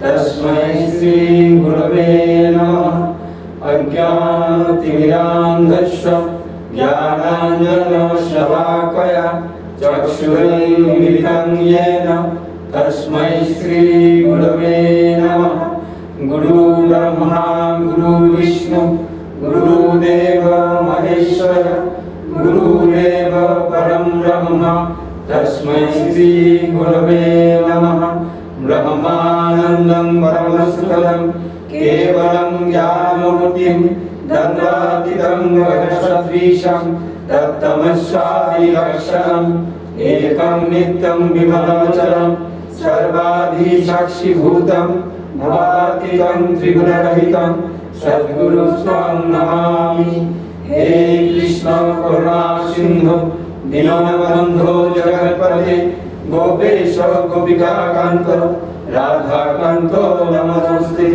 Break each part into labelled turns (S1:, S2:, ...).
S1: तस्मै श्रीगुरवे नमः। अज्ञानतिमिरान्धस्य ज्ञानाञ्जनशलाकया येन तस्मै श्रीगुरवे नमः। गुरुब्रह्मा गुरुविष्णु गुरुदेव महेश्वर गुरुदेव परं ब्रह्म तस्मै श्रीगुरवे नमः ब्रह्मानन्दं परमसुखदं केवलं ज्ञानमूर्तिं दन्दातिदं गगनसदृशं तत्तमस्वादिलक्षणम् एकं नित्यं विमलचरं सर्वाधिसाक्षिभूतं भवातीतं त्रिगुणरहितं सद्गुरुस्तं नमामि। हे कृष्ण करुणा सिन्धु दीनबन्धो जगत्पते गोपेश गोपिकान्त राधाकान्तो नमोऽस्ते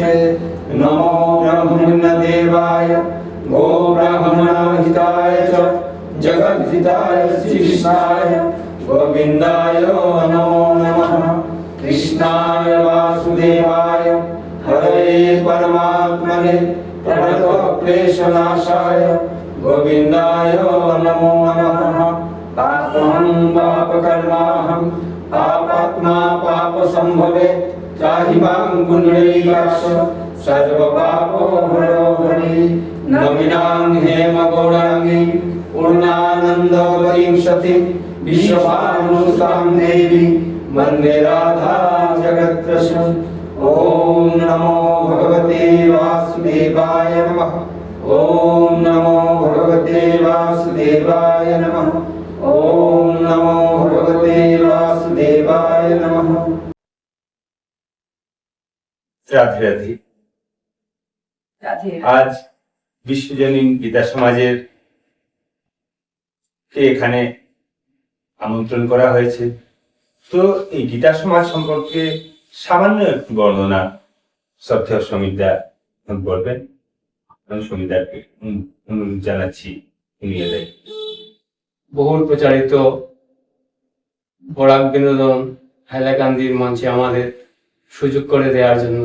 S1: नमो ब्रह्मण्यदेवाय, गो ब्राह्मणहिताय च जगद्धिताय श्रीकृष्णाय, गोविन्दाय नमो नमः। कृष्णाय वासुदेवाय, हरे परमात्मने प्रणतक्लेशनाशाय गोविन्दाय नमो नमः पापसम्भवे त्राहि माँ गुणैकाश सर्वपापो हरो हरि नमिनां हेमगौराङ्गी पूर्णानन्दवतीं सतीं विश्वभानुसुतां देवी। वंदे राधा जगत्कृष्ण। ॐ नमो भगवते वासुदेवाय नमः। ॐ नमो भगवते वासुदेवाय नमः। ॐ नमो
S2: রাধে রাধে আজ বিশ্বজনীন গীতা সমাজের কে এখানে আমন্ত্রণ করা হয়েছে। তো এই গীতা সমাজ সম্পর্কে সামান্য একটু বর্ণনা শ্রদ্ধেয় সমিতা বলবেন। আমি সমিতাকে উম অনুরোধ জানাচ্ছি এলেন।
S3: বহুল প্রচারিত বরাক বিনোদন হাইলাকান্দির মঞ্চে আমাদের সুযোগ করে দেওয়ার জন্য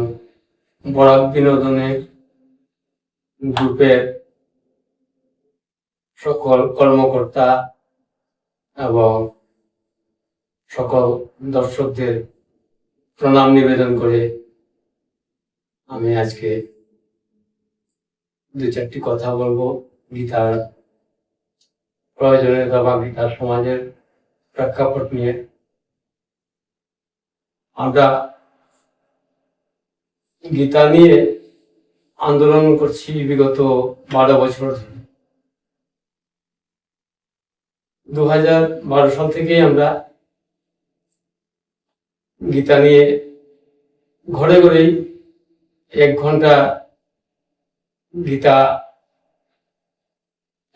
S3: বরাক বিনোদনের গ্রুপের সকল কর্মকর্তা এবং সকল দর্শকদের প্রণাম নিবেদন করে আমি আজকে দু চারটি কথা বলব। গীতার প্রয়োজনীয়তা বা গীতার সমাজের প্রেক্ষাপট নিয়ে। আমরা গীতা নিয়ে আন্দোলন করছি বিগত বারো বছর ধরে। দু হাজার বারো সাল থেকেই আমরা গীতা নিয়ে ঘরে ঘরেই এক ঘণ্টা গীতা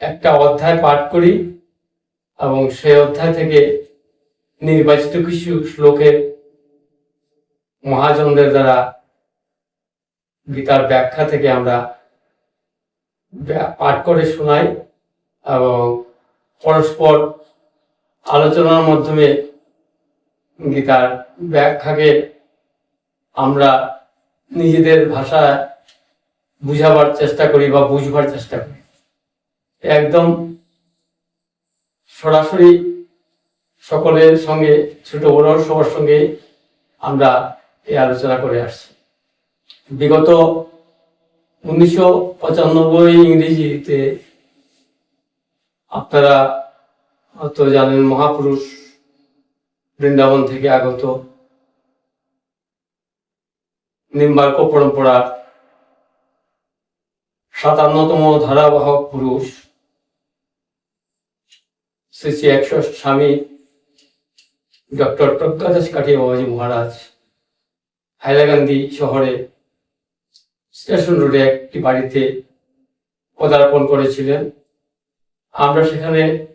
S3: একটা অধ্যায় পাঠ করি এবং সেই অধ্যায় থেকে নির্বাচিত কিছু শ্লোকের মহাজনদের দ্বারা গীতার ব্যাখ্যা থেকে আমরা পাঠ করে শোনাই এবং পরস্পর আলোচনার মাধ্যমে গীতার ব্যাখ্যাকে আমরা নিজেদের ভাষায় বুঝাবার চেষ্টা করি বা বুঝবার চেষ্টা করি। একদম সরাসরি সকলের সঙ্গে, ছোট বড় সবার সঙ্গে আমরা এই আলোচনা করে আসছি। বিগত উনিশশো পঁচানব্বই ইংরেজিতে আপনারা হয়তো জানেন মহাপুরুষ বৃন্দাবন থেকে আগত নিম্বার্ক পরম্পরার সাতান্নতম ধারাবাহক পুরুষ শ্রী শ্রী একশো স্বামী ডক্টর প্রজ্ঞাদাস কাঠিয়া বাবাজি মহারাজ হাইলাকান্দি শহরে স্টেশন রোডে একটি বাড়িতে পদার্পণ করেছিলেন। আমরা সেখানে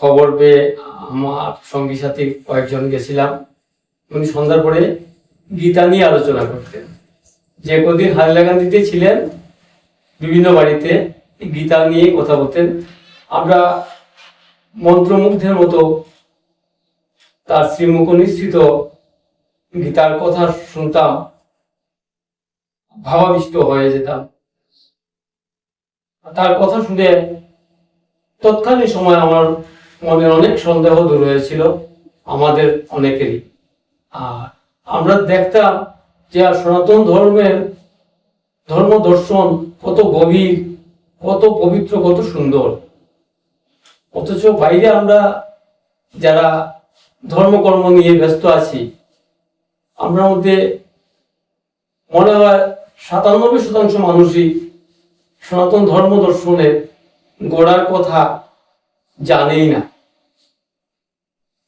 S3: খবর পেয়ে আমার সঙ্গী সাথী কয়েকজন গেছিলাম। উনি সন্ধ্যার পরে গীতা নিয়ে আলোচনা করতেন। যে কদিন হাইলাকান্দিতে ছিলেন, বিভিন্ন বাড়িতে গীতা নিয়ে কথা বলতেন। আমরা মন্ত্রমুগ্ধের মতো তার শ্রীমুখ নিশ্চিত গীতার কথা শুনতাম। ভাবাবিষ্ট হয়ে যেতাম। তার কথা শুনে তৎকালীন সময় আমার মনে অনেক সন্দেহ দূর হয়েছিল, আমাদের অনেকেরই। আর আমরা দেখতাম যে আর সনাতন ধর্মের ধর্ম দর্শন কত গভীর, কত পবিত্র, কত সুন্দর। অথচ বাইরে আমরা যারা ধর্মকর্ম নিয়ে ব্যস্ত আছি, আমরা মধ্যে মনে হয় সাতানব্বই শতাংশ মানুষই সনাতন ধর্ম দর্শনের গোড়ার কথা জানেই না।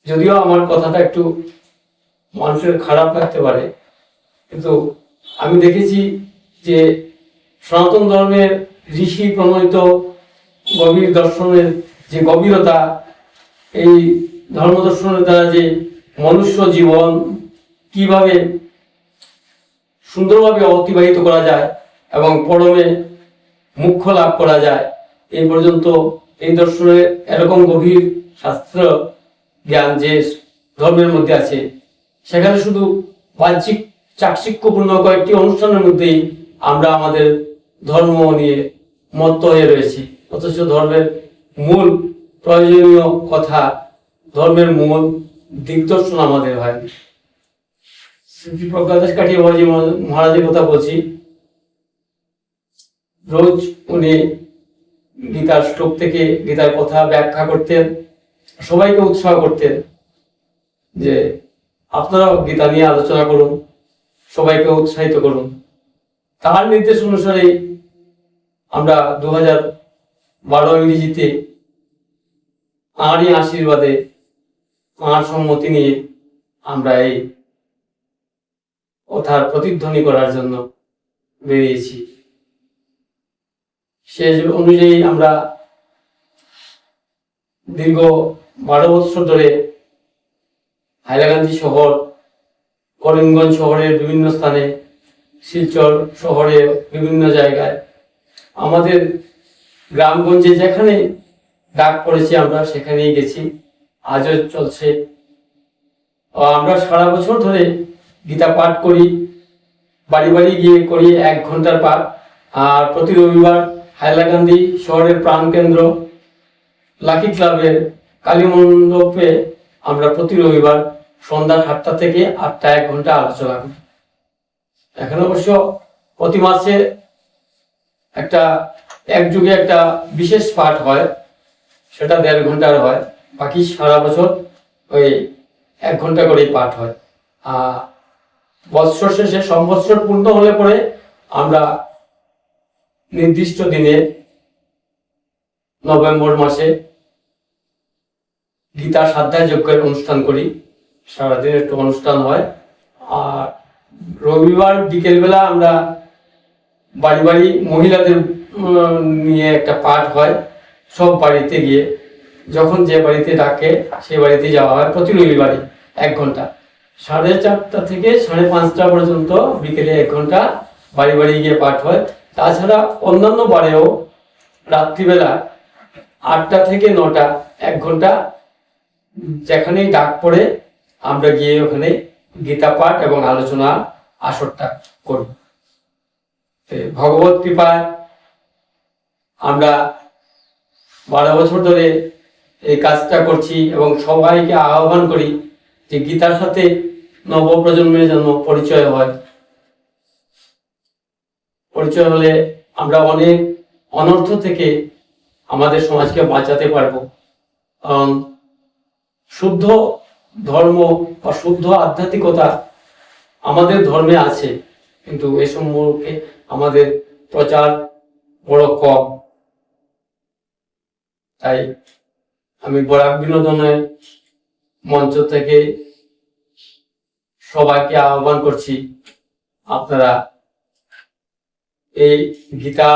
S3: যদিও আমার কথাটা একটু মানুষের খারাপ লাগতে পারে, কিন্তু আমি দেখেছি যে সনাতন ধর্মের ঋষি প্রণীত গভীর দর্শনের যে গভীরতা, এই ধর্ম দর্শনের দ্বারা যে মনুষ্য জীবন কীভাবে সুন্দরভাবে অতিবাহিত করা যায় এবং পরমে মুখ্য লাভ করা যায়। এই পর্যন্ত এই দর্শনে এরকম গভীর শাস্ত্র জ্ঞান যে ধর্মের মধ্যে আছে, সেখানে শুধু বাহ্যিক চাকচিক্যপূর্ণ কয়েকটি অনুষ্ঠানের মধ্যেই আমরা আমাদের ধর্ম নিয়ে মত্ত হয়ে রয়েছি। অথচ ধর্মের মূল প্রয়োজনীয় কথা, ধর্মের মূল দিগদর্শন আমাদের হয়। প্রজ্ঞাদাস কাঠিয়ে মহারাজ, মহারাজের কথা বলছি। রোজ উনি গীতার শ্লোক থেকে গীতার কথা ব্যাখ্যা করতেন, সবাইকে উৎসাহ করতেন যে আপনারাও গীতা নিয়ে আলোচনা করুন, সবাইকে উৎসাহিত করুন। তার নির্দেশ অনুসারে আমরা দু হাজার বারো ইংরেজিতে তাঁরই আশীর্বাদে তাঁর সম্মতি নিয়ে আমরা এই কথার প্রতিধ্বনি করার জন্য বেরিয়েছি। সে অনুযায়ী আমরা দীর্ঘ বারো বছর ধরে হাইলাকান্দি শহর, করিমগঞ্জ শহরের বিভিন্ন স্থানে, শিলচর শহরে বিভিন্ন জায়গায়। আমাদের গ্রামগঞ্জে যেখানে ডাক পড়েছি আমরা সেখানেই গেছি। আজও চলছে। আমরা সারা বছর ধরে গীতা পাঠ করি, বাড়ি বাড়ি গিয়ে করি এক ঘণ্টার পাঠ। আর প্রতি রবিবার হাইলাকান্দি শহরের প্রাণকেন্দ্র লাকি ক্লাবের কালী মণ্ডপে আমরা প্রতি রবিবার সন্ধ্যা সাতটা থেকে আটটা এক ঘণ্টা আলোচনা করি। এখন অবশ্য প্রতি মাসে একটা একযুগে একটা বিশেষ পাঠ হয়, সেটা দেড় ঘণ্টার হয়, বাকি সারা বছর ওই এক ঘণ্টা করেই পাঠ হয়। আর বৎসর শেষে সম্বৎসর পূর্ণ হলে পরে আমরা নির্দিষ্ট দিনে নভেম্বর মাসে গীতা সাধ্যায় যজ্ঞের অনুষ্ঠান করি। সারাদিন একটু অনুষ্ঠান হয়। আর রবিবার বিকেলবেলা আমরা বাড়ি বাড়ি মহিলাদের নিয়ে একটা পাঠ হয় সব বাড়িতে গিয়ে। যখন যে বাড়িতে ডাকে সে বাড়িতে যাওয়া হয় প্রতি রবিবারে এক ঘণ্টা। সাড়ে চারটা থেকে সাড়ে পাঁচটা পর্যন্ত বিকেলে এক ঘণ্টা বাড়ি বাড়ি গিয়ে পাঠ হয়। তাছাড়া অন্যান্য বারেও রাত্রিবেলা আটটা থেকে নটা, এক ঘণ্টা যেখানেই ডাক পড়ে, আমরা গিয়ে ওখানে গীতা পাঠ এবং আলোচনা আসরটা করি। ভগবত কৃপায় আমরা বারো বছর ধরে এই কাজটা করছি এবং সবাইকে আহ্বান করি যে গীতার সাথে নবপ্রজন্মের জন্য পরিচয় হয়। পরিচয় হলে আমরা অনেক অনর্থ থেকে আমাদের সমাজকে বাঁচাতে পারব। কারণ শুদ্ধ ধর্ম বা শুদ্ধ আধ্যাত্মিকতা আমাদের ধর্মে আছে, কিন্তু এ সম্পর্কে আমাদের প্রচার বড় কম। তাই আমি বরাক বিনোদনের মঞ্চ থেকে সবাইকে আহ্বান করছি, আপনারা এই গীতা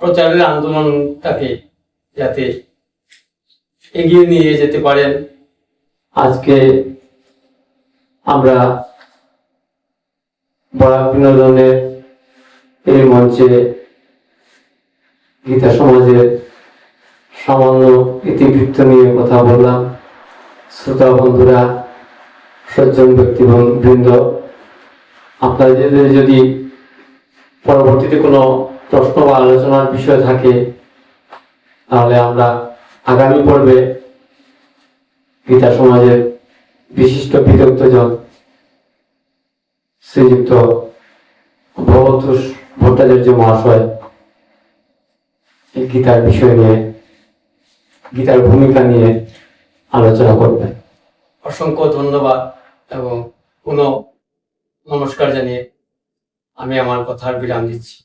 S3: প্রচারের আন্দোলনটাকে যাতে এগিয়ে নিয়ে যেতে পারেন। আজকে আমরা বরাক বিনোদনের এই মঞ্চে গীতা সমাজের সামান্য ইতিবৃত্ত নিয়ে কথা বললাম। শ্রোতা বন্ধুরা, সজ্জন ব্যক্তি বৃন্দ আপনাদের যদি পরবর্তীতে কোনো প্রশ্ন বা আলোচনার বিষয় থাকে, তাহলে আমরা আগামী পর্বে গীতা সমাজের বিশিষ্ট বিদগ্ধজন শ্রীযুক্ত ভবতোষ ভট্টাচার্য মহাশয় এই গীতার বিষয় নিয়ে, গীতার ভূমিকা নিয়ে আলোচনা করবেন। অসংখ্য ধন্যবাদ এবং পুনঃ নমস্কার জানিয়ে আমি আমার কথার বিরাম দিচ্ছি।